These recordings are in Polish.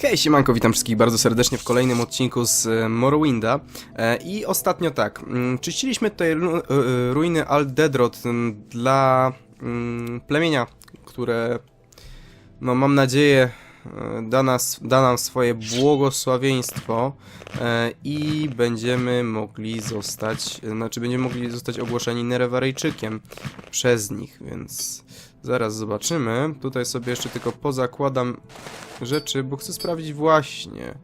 Hej, siemanko, witam wszystkich bardzo serdecznie w kolejnym odcinku z e, Morrowinda. E, I ostatnio tak, mm, czyściliśmy tutaj e, ruiny Aldedrod mm, dla mm, plemienia, które, no mam nadzieję, da, nas, da nam swoje błogosławieństwo i będziemy mogli zostać, znaczy będziemy mogli zostać ogłoszeni Nerewaryjczykiem przez nich, więc zaraz zobaczymy. Tutaj sobie jeszcze tylko pozakładam rzeczy, bo chcę sprawdzić właśnie.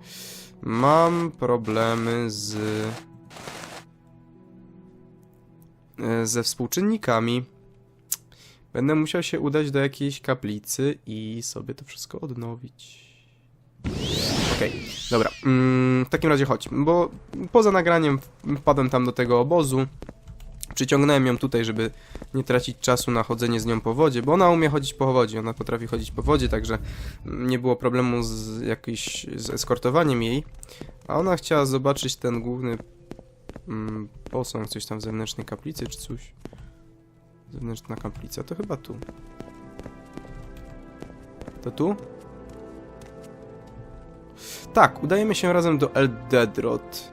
Mam problemy z. e, ze współczynnikami. Będę musiał się udać do jakiejś kaplicy i sobie to wszystko odnowić. Okej, dobra. Mm, w takim razie chodź, bo poza nagraniem wpadłem tam do tego obozu. Przyciągnąłem ją tutaj, żeby nie tracić czasu na chodzenie z nią po wodzie, bo ona umie chodzić po wodzie, ona potrafi chodzić po wodzie, także nie było problemu z jakimś z eskortowaniem jej. A ona chciała zobaczyć ten główny mm, posąg, coś tam w zewnętrznej kaplicy czy coś. Zewnętrzna kaplica, to chyba tu. To tu? Tak, udajemy się razem do Eldedrod.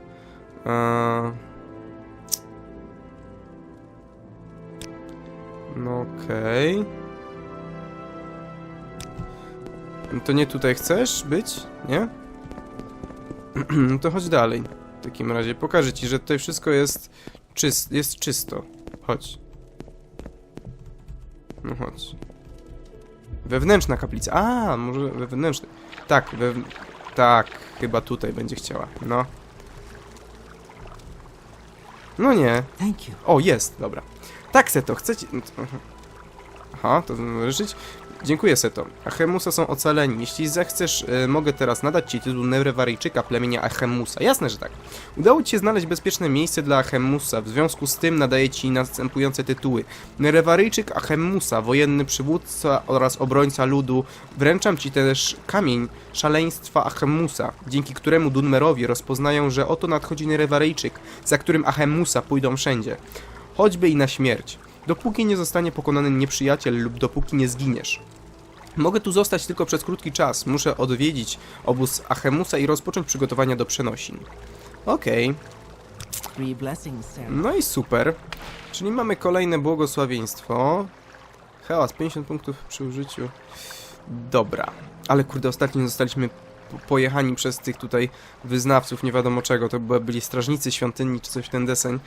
Eee... No okej. To nie tutaj chcesz być? Nie? No to chodź dalej. W takim razie pokażę ci, że tutaj wszystko jest, czyst, jest czysto. Chodź. No chodź. Wewnętrzna kaplica. A, może wewnętrzna. Tak, we... tak, chyba tutaj będzie chciała. No. No nie. O, jest, dobra. Tak, Seto, chcecie... Aha, to ruszyć? Dziękuję, Seto. Achemusa są ocaleni. Jeśli zechcesz, y, mogę teraz nadać ci tytuł Nerewaryjczyka plemienia Achemusa. Jasne, że tak. Udało ci się znaleźć bezpieczne miejsce dla Achemusa. W związku z tym nadaję ci następujące tytuły. Nerewaryjczyk Achemusa, wojenny przywódca oraz obrońca ludu. Wręczam ci też kamień szaleństwa Achemusa, dzięki któremu Dunmerowie rozpoznają, że oto nadchodzi Nerewaryjczyk, za którym Achemusa pójdą wszędzie choćby i na śmierć, dopóki nie zostanie pokonany nieprzyjaciel lub dopóki nie zginiesz. Mogę tu zostać tylko przez krótki czas, muszę odwiedzić obóz Achemusa i rozpocząć przygotowania do przenosin. Okej, Sarah. no i super. Czyli mamy kolejne błogosławieństwo. Hałas, 50 punktów przy użyciu. Dobra, ale kurde, ostatnio zostaliśmy po- pojechani przez tych tutaj wyznawców, nie wiadomo czego, to by- byli strażnicy świątyni czy coś w ten deseń.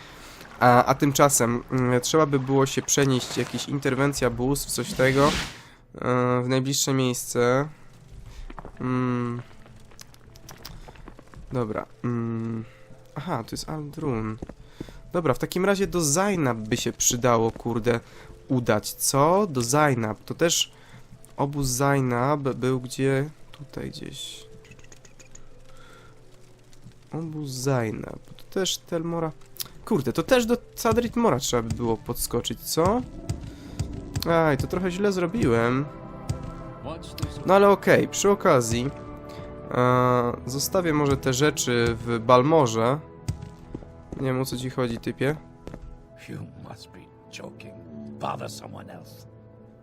A, a tymczasem mm, trzeba by było się przenieść, jakieś interwencja bus, coś tego, e, w najbliższe miejsce. Mm. Dobra. Mm. Aha, to jest Aldrun. Dobra, w takim razie do Zainab by się przydało, kurde, udać. Co? Do Zainab. To też obóz Zainab był gdzie? Tutaj gdzieś. Obóz Zainab. To też Telmora. Kurde, to też do Sadrit Mora trzeba by było podskoczyć, co? Aj, to trochę źle zrobiłem. No ale okej, przy okazji e, zostawię może te rzeczy w Balmorze. Nie wiem o co ci chodzi, typie.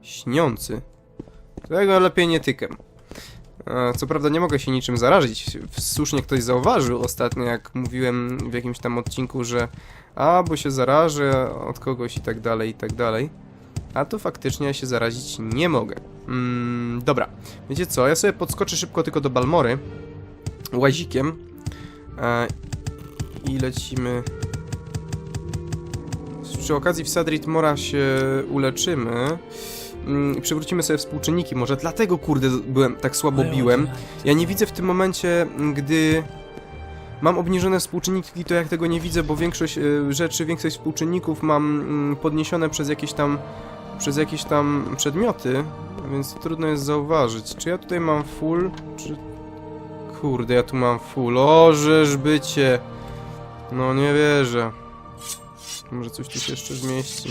Śniący. Tego lepiej nie tykam. Co prawda nie mogę się niczym zarazić. Słusznie ktoś zauważył ostatnio, jak mówiłem w jakimś tam odcinku, że a, bo się zarażę od kogoś i tak dalej, i tak dalej. A to faktycznie się zarazić nie mogę. Mm, dobra, wiecie co, ja sobie podskoczę szybko tylko do Balmory łazikiem e, i lecimy... Przy okazji w Sadrit Mora się uleczymy mm, i przywrócimy sobie współczynniki. Może dlatego, kurde, byłem tak słabo biłem. Ja nie widzę w tym momencie, m, gdy mam obniżone współczynniki, to jak tego nie widzę, bo większość e, rzeczy, większość współczynników mam mm, podniesione przez jakieś tam przez jakieś tam przedmioty, więc trudno jest zauważyć. Czy ja tutaj mam full, czy... Kurde, ja tu mam full. O, żeż bycie. No nie wierzę. Może coś tu się jeszcze zmieści.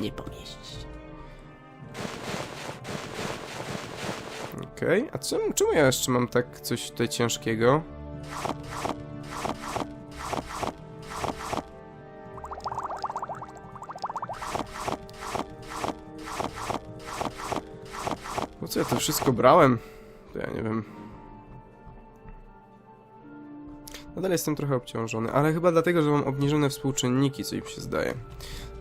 nie pomieścić. Okej, okay. a czemu, czemu ja jeszcze mam tak coś tutaj ciężkiego? Po co ja to wszystko brałem? To ja nie wiem. Nadal jestem trochę obciążony, ale chyba dlatego, że mam obniżone współczynniki, co im się zdaje.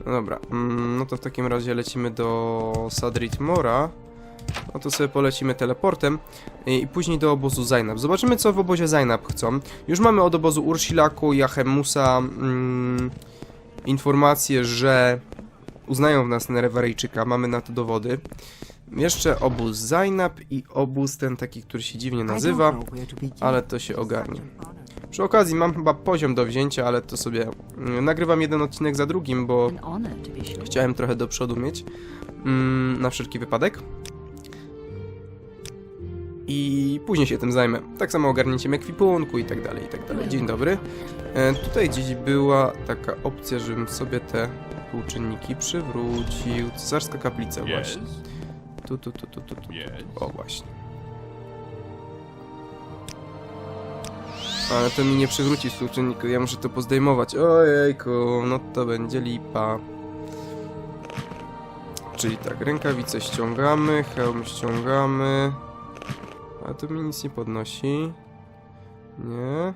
No dobra, mm, no to w takim razie lecimy do Sadrit Mora. No to sobie polecimy teleportem i, później do obozu Zainab. Zobaczymy, co w obozie Zainab chcą. Już mamy od obozu Urshilaku i Achemusa mm, informację, że uznają w nas Nerewaryjczyka, mamy na to dowody. Jeszcze obóz Zainab i obóz ten taki, który się dziwnie nazywa, ale to się ogarnie. Przy okazji mam chyba poziom do wzięcia, ale to sobie mm, nagrywam jeden odcinek za drugim, bo chciałem trochę do przodu mieć mm, na wszelki wypadek. I później się tym zajmę. Tak samo ogarnięciem ekwipunku i tak dalej, i tak dalej. Dzień dobry. E, tutaj gdzieś była taka opcja, żebym sobie te półczynniki przywrócił. Cesarska kaplica właśnie. Tu, tu, tu, tu, tu, tu. O, właśnie. Ale to mi nie przywróci współczynniku, ja muszę to pozdejmować. Ojejku, no to będzie lipa. Czyli tak, rękawice ściągamy, hełm ściągamy. A to mi nic nie podnosi. Nie.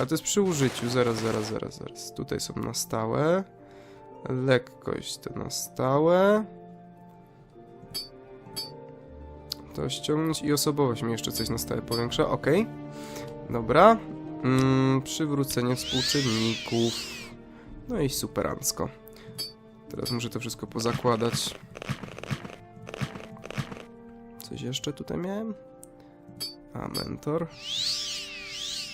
A to jest przy użyciu, zaraz, zaraz, zaraz, zaraz. Tutaj są na stałe. Lekkość to na stałe. To ściągnąć i osobowość mi jeszcze coś na stałe powiększa, ok. Dobra. Mm, przywrócenie współczynników. No i superancko. Teraz muszę to wszystko pozakładać. Coś jeszcze tutaj miałem? A, mentor.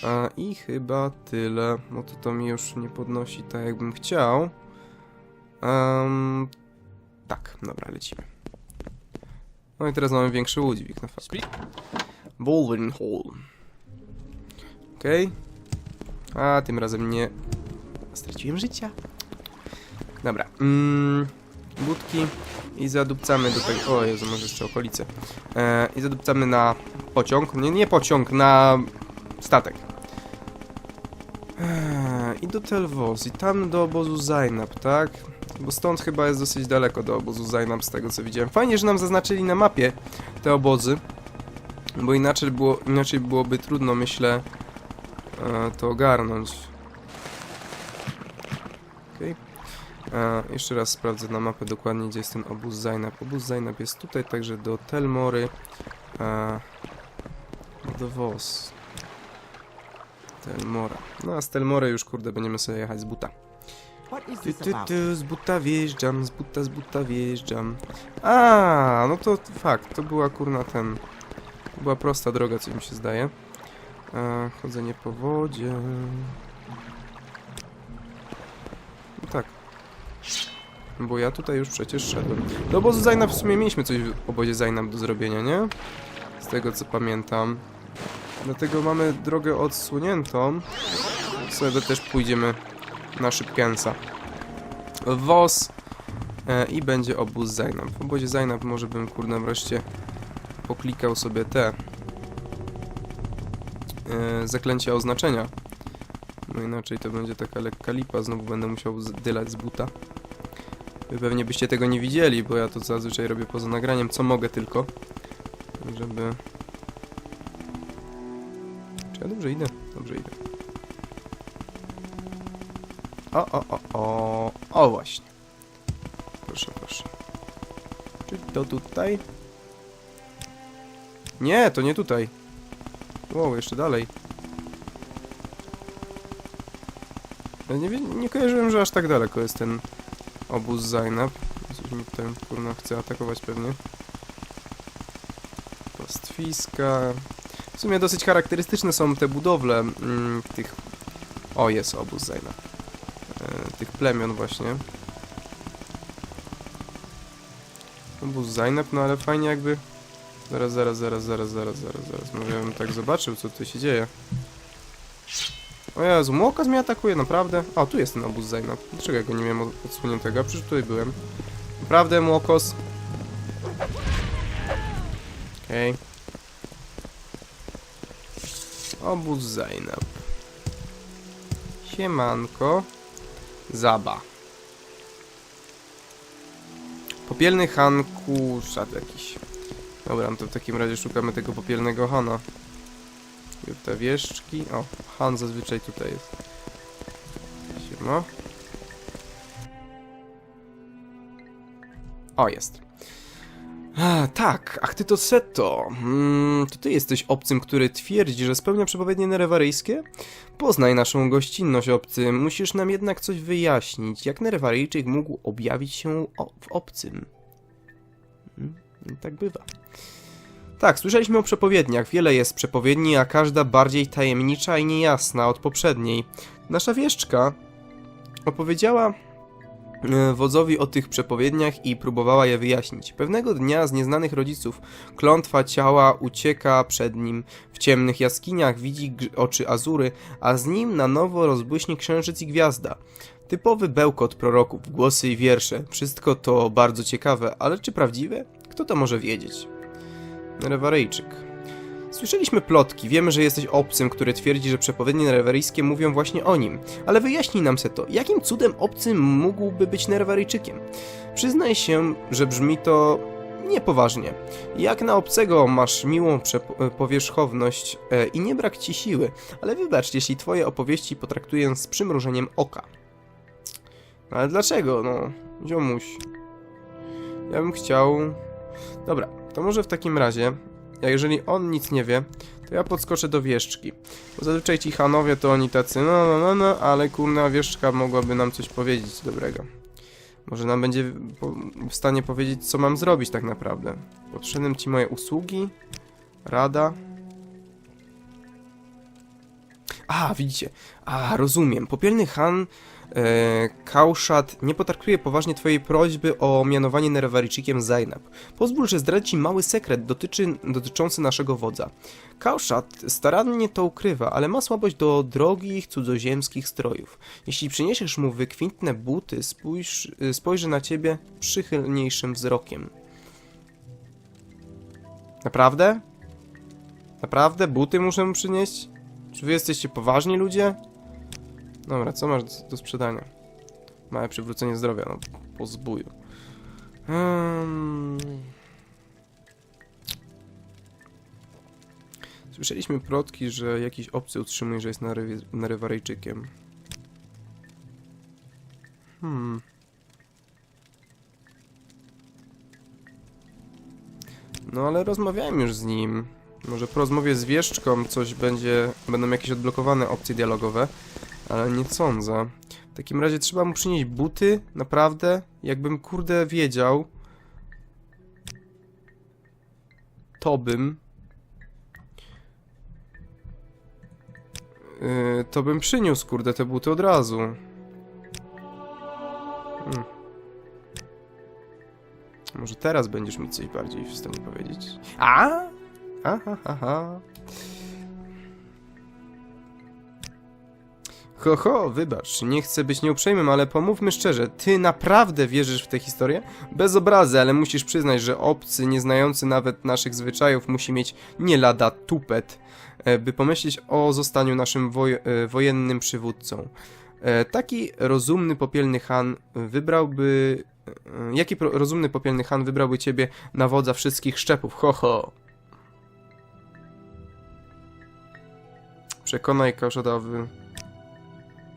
A, I chyba tyle. No to to mi już nie podnosi tak, jakbym chciał. Em, tak, dobra, lecimy. No i teraz mamy większy udźwig na fakt. Wolverine Hall. Okej. A, tym razem nie... Straciłem życia. Dobra. Mm, budki i zadupcamy do tego... O Jezu, może jeszcze okolice. E, I zadupcamy na pociąg. Nie, nie pociąg, na statek. E, I do Telwos. I tam do obozu Zainab, tak? Bo stąd chyba jest dosyć daleko do obozu Zainab, z tego co widziałem. Fajnie, że nam zaznaczyli na mapie te obozy. Bo inaczej, było, inaczej byłoby trudno, myślę, to ogarnąć. Okej. E, Jeszcze raz sprawdzę na mapę dokładnie, gdzie jest ten obóz Zainab. Obóz Zainab jest tutaj, także do Telmory. E, do Wos. Telmora. No a z Telmory już, kurde, będziemy sobie jechać z buta. Tu, about? tu, z buta wjeżdżam, z buta, z buta wjeżdżam. A, no to fakt, to była kurna ten... To była prosta droga, co mi się zdaje. E, chodzenie po wodzie... No tak. Bo ja tutaj już przecież szedłem. Do obozu Zainab w sumie mieliśmy coś w obozie Zainab do zrobienia, nie? Z tego co pamiętam. Dlatego mamy drogę odsłoniętą. Sobie też pójdziemy na Szybkensa. WOS e, i będzie obóz Zainab. W obozie Zainab może bym kurde wreszcie poklikał sobie te e, zaklęcia oznaczenia. No inaczej to będzie taka lekka lipa, znowu będę musiał zdylać z buta. Wy pewnie byście tego nie widzieli, bo ja to zazwyczaj robię poza nagraniem, co mogę tylko. Żeby... Czy ja dobrze idę? Dobrze idę. O, o, o, o, o właśnie. Proszę, proszę. Czy to tutaj? Nie, to nie tutaj. Wow, jeszcze dalej. Nie, nie kojarzyłem, że aż tak daleko jest ten obóz Zainab. Coś mi tutaj kurna chce atakować pewnie. Pastwiska. W sumie dosyć charakterystyczne są te budowle mm, tych... O, jest obóz Zainab e, tych plemion właśnie. Obóz Zainab, no ale fajnie jakby... Zaraz, zaraz, zaraz, zaraz, zaraz, zaraz, zaraz. Może ja bym tak zobaczył, co tu się dzieje. O Jezu, Młokaz mnie atakuje, naprawdę? O, tu jest ten obóz Zainab. Dlaczego ja go nie miałem od- odsłoniętego? A Przecież tutaj byłem. Naprawdę, Młokos? Okej. Obóz Zainab. Siemanko. Zaba. Popielny Han Kuszat jakiś. Dobra, no to w takim razie szukamy tego popielnego Hana. I te wieszczki. O, Han zazwyczaj tutaj jest. Siema. O, jest. A, tak, ach ty to Seto. Mm, to ty jesteś obcym, który twierdzi, że spełnia przepowiednie nerewaryjskie? Poznaj naszą gościnność, obcy. Musisz nam jednak coś wyjaśnić. Jak nerewaryjczyk mógł objawić się w obcym? Mm, tak bywa. Tak, słyszeliśmy o przepowiedniach. Wiele jest przepowiedni, a każda bardziej tajemnicza i niejasna od poprzedniej. Nasza wieszczka opowiedziała e, wodzowi o tych przepowiedniach i próbowała je wyjaśnić. Pewnego dnia z nieznanych rodziców klątwa ciała ucieka przed nim. W ciemnych jaskiniach widzi oczy Azury, a z nim na nowo rozbłyśnie księżyc i gwiazda. Typowy bełkot proroków, głosy i wiersze. Wszystko to bardzo ciekawe, ale czy prawdziwe? Kto to może wiedzieć? Rewaryjczyk. Słyszeliśmy plotki, wiemy, że jesteś obcym, który twierdzi, że przepowiednie nerewaryjskie mówią właśnie o nim. Ale wyjaśnij nam se to, jakim cudem obcym mógłby być nerewaryjczykiem? Przyznaj się, że brzmi to niepoważnie. Jak na obcego masz miłą przepo- powierzchowność e, i nie brak ci siły, ale wybacz, jeśli twoje opowieści potraktuję z przymrużeniem oka. Ale dlaczego, no, ziomuś? Ja bym chciał... Dobra, to może w takim razie, a jeżeli on nic nie wie, to ja podskoczę do wieszczki. Bo zazwyczaj ci Hanowie to oni tacy, no, no, no, no, ale kurna wieszczka mogłaby nam coś powiedzieć dobrego. Może nam będzie w stanie powiedzieć, co mam zrobić tak naprawdę. Potrzebnym ci moje usługi, rada. A, widzicie. A, rozumiem. Popielny Han Kauszat nie potraktuje poważnie twojej prośby o mianowanie Nerewaryjczykiem Zainab. Pozwól, że zdradzę ci mały sekret dotyczy, dotyczący naszego wodza. Kauszat starannie to ukrywa, ale ma słabość do drogich, cudzoziemskich strojów. Jeśli przyniesiesz mu wykwintne buty, spójrz, spojrzy na ciebie przychylniejszym wzrokiem. Naprawdę? Naprawdę? Buty muszę mu przynieść? Czy wy jesteście poważni ludzie? Dobra, co masz do, sprzedania? Małe przywrócenie zdrowia, no po zbóju. Hmm. Słyszeliśmy plotki, że jakiś obcy utrzymuje, że jest narywaryjczykiem. Hmm. No ale rozmawiałem już z nim. Może po rozmowie z wieszczką coś będzie, będą jakieś odblokowane opcje dialogowe, ale nie sądzę. W takim razie trzeba mu przynieść buty, naprawdę? Jakbym kurde wiedział, to bym Yy, to bym przyniósł, kurde, te buty od razu. Hmm. Może teraz będziesz mi coś bardziej w stanie powiedzieć. A? Aha, aha. Ho, ho, wybacz, nie chcę być nieuprzejmym, ale pomówmy szczerze, ty naprawdę wierzysz w tę historię? Bez obrazy, ale musisz przyznać, że obcy, nieznający nawet naszych zwyczajów, musi mieć nie lada tupet, e, by pomyśleć o zostaniu naszym woj e, wojennym przywódcą. E, Taki rozumny popielny Han wybrałby... Jaki rozumny popielny Han wybrałby ciebie na wodza wszystkich szczepów? Ho, ho. Przekonaj Kauszadowy.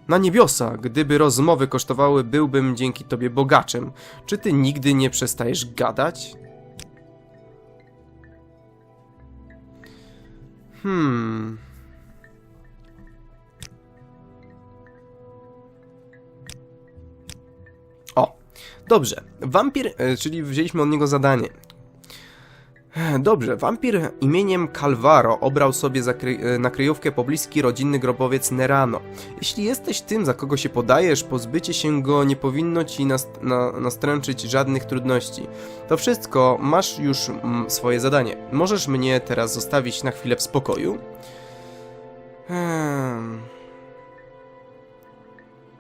Na niebiosa, gdyby rozmowy kosztowały, byłbym dzięki tobie bogaczem. Czy ty nigdy nie przestajesz gadać? Hmm. O, dobrze. Wampir, e, czyli wzięliśmy od niego zadanie. Dobrze, wampir imieniem Calvaro obrał sobie e, na kryjówkę pobliski rodzinny grobowiec Nerano. Jeśli jesteś tym, za kogo się podajesz, pozbycie się go nie powinno ci nas- na- nastręczyć żadnych trudności. To wszystko, masz już mm, swoje zadanie. Możesz mnie teraz zostawić na chwilę w spokoju? Hmm.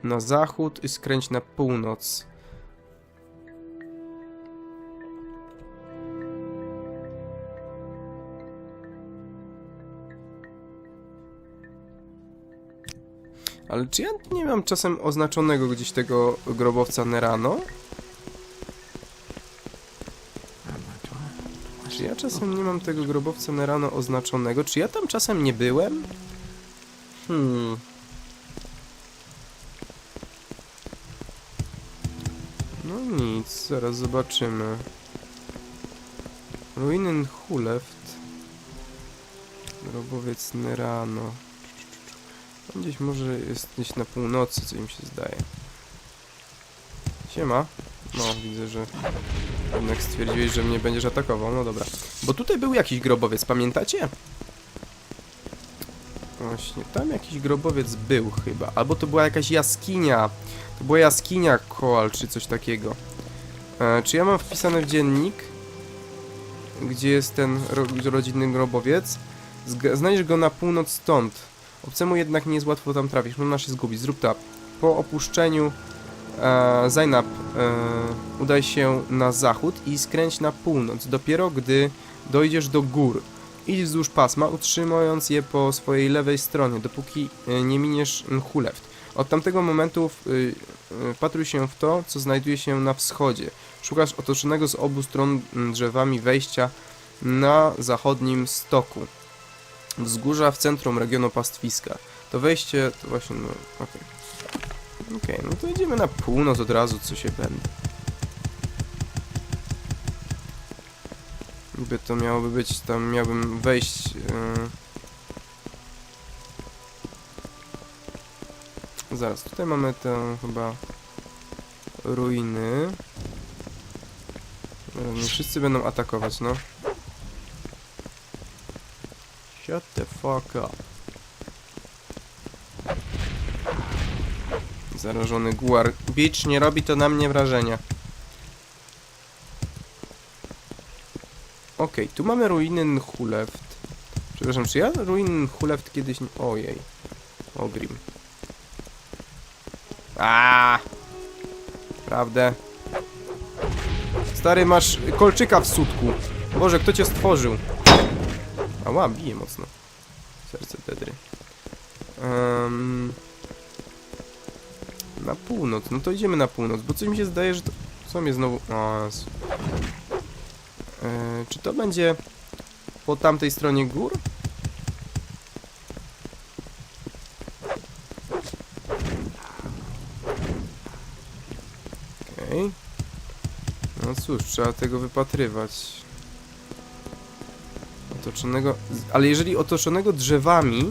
Na zachód i skręć na północ. Ale czy ja nie mam czasem oznaczonego gdzieś tego grobowca Nerano? Czy ja czasem nie mam tego grobowca na rano oznaczonego? Czy ja tam czasem nie byłem? Hmm. No nic, zaraz zobaczymy. Ruinen Huleft. Grobowiec Nerano. Gdzieś może jest gdzieś na północy, co im się zdaje. Siema. No, widzę, że jednak stwierdziłeś, że mnie będziesz atakował. No dobra. Bo tutaj był jakiś grobowiec, pamiętacie? Właśnie, tam jakiś grobowiec był chyba. Albo to była jakaś jaskinia. To była jaskinia Koal, czy coś takiego. E, czy ja mam wpisane w dziennik, gdzie jest ten ro rodzinny grobowiec? Zg znajdziesz go na północ stąd. Obcemu jednak nie jest łatwo tam trafić, można się zgubić. Zrób tak. Po opuszczeniu e, Zainab e, udaj się na zachód i skręć na północ. Dopiero gdy dojdziesz do gór. Idź wzdłuż pasma, utrzymując je po swojej lewej stronie, dopóki e, nie miniesz Huleft. Od tamtego momentu y, y, patruj się w to, co znajduje się na wschodzie. Szukasz otoczonego z obu stron drzewami wejścia na zachodnim stoku. Wzgórza w centrum regionu pastwiska. To wejście to właśnie, no, okej. Okej, no to idziemy na północ od razu, co się będę. By to miałoby być, tam miałbym wejść... Yy... Zaraz, tutaj mamy tę chyba ruiny. E, Nie wszyscy będą atakować, no. Shut the fuck up. Zarażony guar. Beach nie robi to na mnie wrażenia. Okej, tu mamy ruiny Nhuleft. Przepraszam, czy ja ruiny Nhuleft kiedyś... nie- Ojej. Ogrim. A. Prawdę. Stary, masz kolczyka w sutku. Boże, kto cię stworzył? Ała, bije mocno. Serce Pedry. Em, na północ, no to idziemy na północ, bo coś mi się zdaje, że to... Co mnie znowu... O. E, czy to będzie po tamtej stronie gór? Okej. No cóż, trzeba tego wypatrywać. Otoczonego... Ale jeżeli otoczonego drzewami,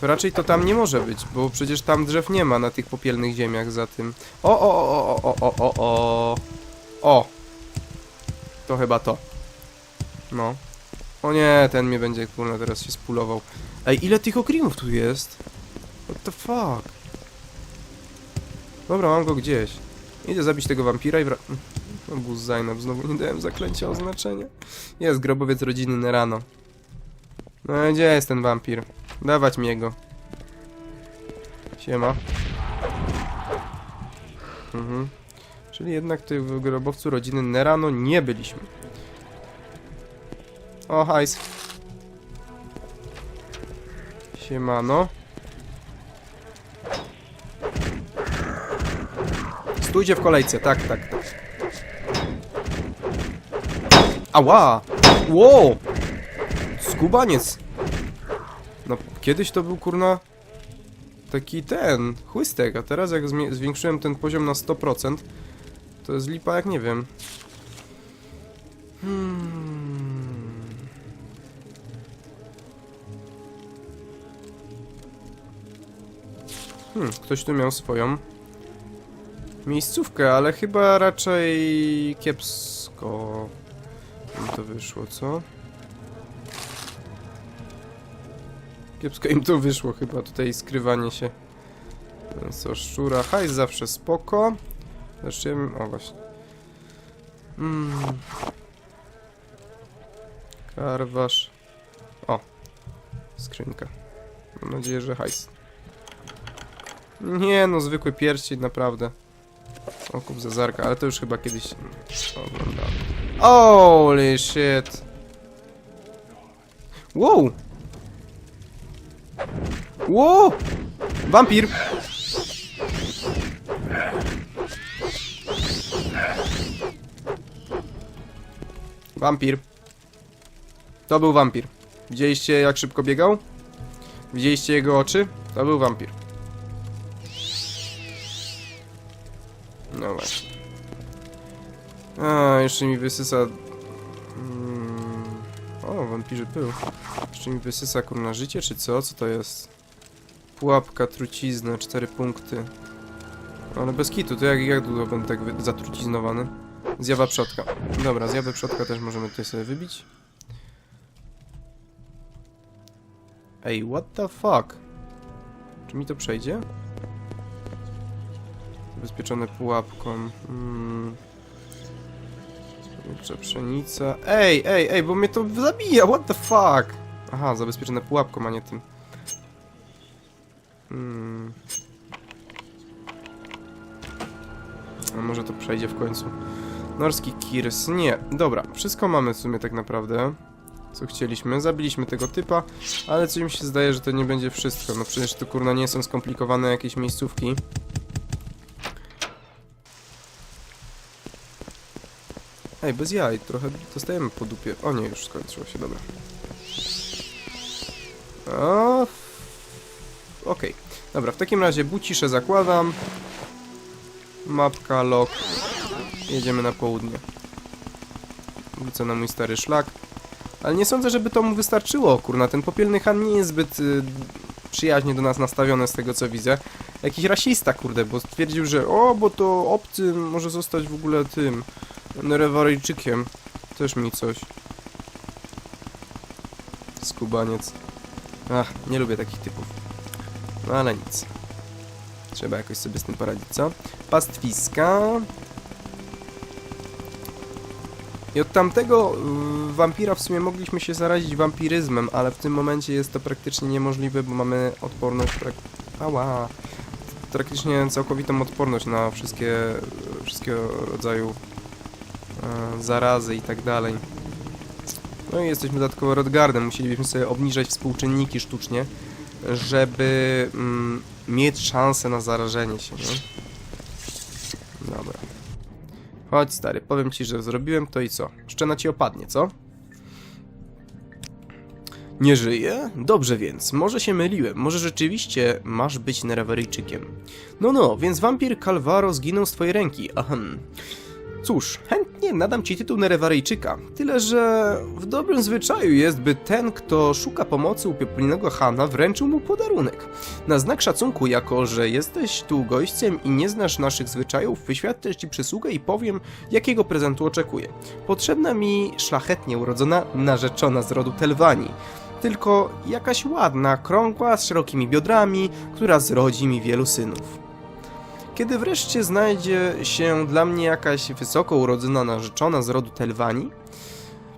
to raczej to tam nie może być, bo przecież tam drzew nie ma na tych popielnych ziemiach za tym. O, o, o, o, o, o, o, o. To chyba to. No. O nie, ten mnie będzie, kurna, teraz się spulował. Ej, ile tych okrimów tu jest? What the fuck? Dobra, mam go gdzieś. Idę zabić tego wampira i wra... No, Zainab, znowu nie dałem zaklęcia oznaczenia. Jest grobowiec rodziny Nerano. No, gdzie jest ten wampir? Dawać mi jego. Siema. Mhm. Czyli jednak tutaj w grobowcu rodziny Nerano nie byliśmy. O, hajs. Siemano. Stójcie w kolejce, tak, tak, tak. Ała! Ło! Skubaniec! No, kiedyś to był, kurna, taki ten, chłystek, a teraz jak zwiększyłem ten poziom na 100%, to jest lipa jak nie wiem. Hmm. Hmm, ktoś tu miał swoją miejscówkę, ale chyba raczej kiepsko im to wyszło, co? Kiepsko im to wyszło chyba, tutaj skrywanie się. Co, szczura, hajs zawsze spoko. Zaczniemy, o właśnie. Mm. Karwasz. O, skrzynka. Mam nadzieję, że hajs. Nie no, zwykły pierścień, naprawdę. O, kup zazarka, ale to już chyba kiedyś oglądałem. Holy shit. Wow! Wow! Wampir! Wampir. To był wampir. Widzieliście jak szybko biegał? Widzieliście jego oczy? To był wampir. No właśnie. A, jeszcze mi wysysa... Mm. O, wampirzy pył. Jeszcze mi wysysa kurna życie, czy co? Co to jest? Pułapka, trucizna, 4 punkty. Ale bez kitu, to jak, jak długo będę tak zatruciznowany? Zjawa przodka. Dobra, zjawę przodka też możemy tutaj sobie wybić. Ej, what the fuck? Czy mi to przejdzie? Zabezpieczone pułapką. Hmm. Jeszcze pszenica. Ej, ej, ej, bo mnie to zabija, what the fuck? Aha, zabezpieczone pułapką, a nie tym. Hmm. A może to przejdzie w końcu. Norski Kirs. Nie, dobra, wszystko mamy w sumie tak naprawdę. Co chcieliśmy. Zabiliśmy tego typa, ale coś mi się zdaje, że to nie będzie wszystko. No przecież to kurna nie są skomplikowane jakieś miejscówki. Ej, bez jaj, trochę dostajemy po dupie. O nie, już skończyło się, dobra. O, Okej, dobra, w takim razie buciszę zakładam. Mapka, log. Jedziemy na południe. Wrócę na mój stary szlak. Ale nie sądzę, żeby to mu wystarczyło, kurna. Ten popielny Han nie jest zbyt y, przyjaźnie do nas nastawiony z tego, co widzę. Jakiś rasista, kurde, bo stwierdził, że o, bo to obcy może zostać w ogóle tym Nerewaryjczykiem. Też mi coś. Skubaniec. Ach, nie lubię takich typów. No ale nic. Trzeba jakoś sobie z tym poradzić, co? Pastwiska. I od tamtego y, wampira w sumie mogliśmy się zarazić wampiryzmem, ale w tym momencie jest to praktycznie niemożliwe, bo mamy odporność prak... Ała! Praktycznie całkowitą odporność na wszystkie, wszystkiego rodzaju e, zarazy i tak dalej. No i jesteśmy dodatkowo Rodgardem, musielibyśmy sobie obniżać współczynniki sztucznie, żeby mm, mieć szansę na zarażenie się, nie? Dobra. Chodź stary, powiem ci, że zrobiłem to i co? Szczena ci opadnie, co? Nie żyje? Dobrze więc, może się myliłem, może rzeczywiście masz być Nerewaryjczykiem. No no, więc wampir Calvaro zginął z twojej ręki, ahem. Cóż, chętnie nadam ci tytuł Nerewaryjczyka, tyle że w dobrym zwyczaju jest, by ten, kto szuka pomocy u piepólnego Hana, wręczył mu podarunek. Na znak szacunku, jako że jesteś tu gościem i nie znasz naszych zwyczajów, wyświadczę ci przysługę i powiem, jakiego prezentu oczekuję. Potrzebna mi szlachetnie urodzona narzeczona z rodu Telwani. Tylko jakaś ładna, krągła, z szerokimi biodrami, która zrodzi mi wielu synów. Kiedy wreszcie znajdzie się dla mnie jakaś wysoko urodzona narzeczona z rodu Telwani?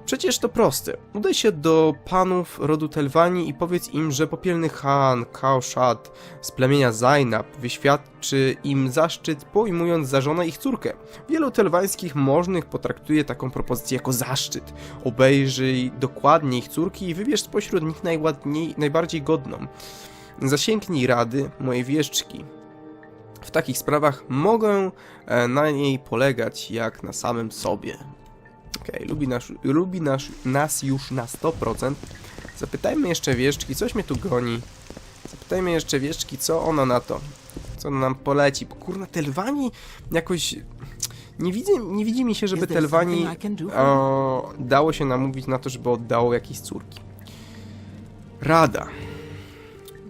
Przecież to proste. Udaj się do panów rodu Telwani i powiedz im, że popielny Han, Kaoshad z plemienia Zainab wyświadczy im zaszczyt pojmując za żonę ich córkę. Wielu telwańskich możnych potraktuje taką propozycję jako zaszczyt. Obejrzyj dokładnie ich córki i wybierz spośród nich najładniej, najbardziej godną. Zasięgnij rady mojej wieszczki. W takich sprawach mogę e, na niej polegać jak na samym sobie. Okej, lubi, nas, lubi nas, nas już na 100%. Zapytajmy jeszcze wieszczki, coś mnie tu goni. Zapytajmy jeszcze wieszczki, co ona na to. Co ona nam poleci. Bo kurna, Telwani jakoś... Nie widzi, nie widzi mi się, żeby Telwani o, dało się namówić na to, żeby oddało jakieś córki. Rada.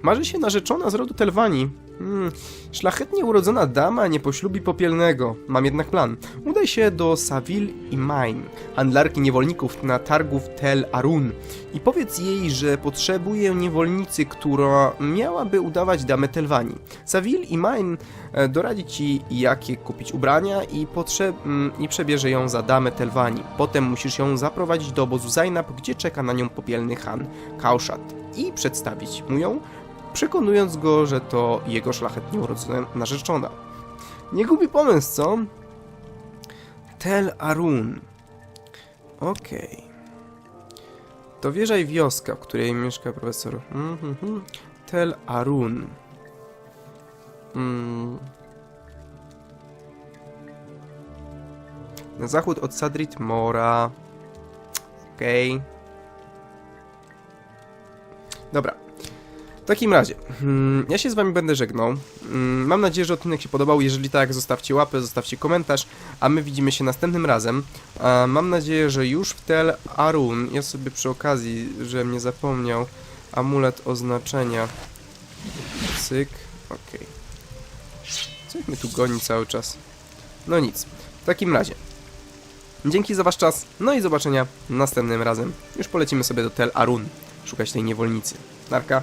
Marzy się narzeczona z rodu Telwani. Hmm, szlachetnie urodzona dama nie poślubi popielnego. Mam jednak plan. Udaj się do Savil i Main, handlarki niewolników na targów Tel Arun i powiedz jej, że potrzebuje niewolnicy, która miałaby udawać damę Telwani. Savil i Main e, doradzi ci, jakie kupić ubrania i, potrze- mm, i przebierze ją za damę Telwani. Potem musisz ją zaprowadzić do obozu Zainab, gdzie czeka na nią popielny Han Kauszat i przedstawić mu ją, przekonując go, że to jego szlachetnie urodzona narzeczona. Nie gubi pomysł, co? Tel Arun. Okej. To wieża i wioska, w której mieszka profesor. Mhm. Tel Arun. Mm. Na zachód od Sadrit Mora. Okej. W takim razie, mm, ja się z wami będę żegnał. Mm, Mam nadzieję, że odcinek się podobał. Jeżeli tak, zostawcie łapę, zostawcie komentarz, a my widzimy się następnym razem. Mam nadzieję, że już w Tel Arun, ja sobie przy okazji, że mnie zapomniał, amulet oznaczenia. Cyk, okej. Co ich mnie tu goni cały czas? No nic. W takim razie. Dzięki za wasz czas, no i zobaczenia następnym razem. Już polecimy sobie do Tel Arun, szukać tej niewolnicy. Narka.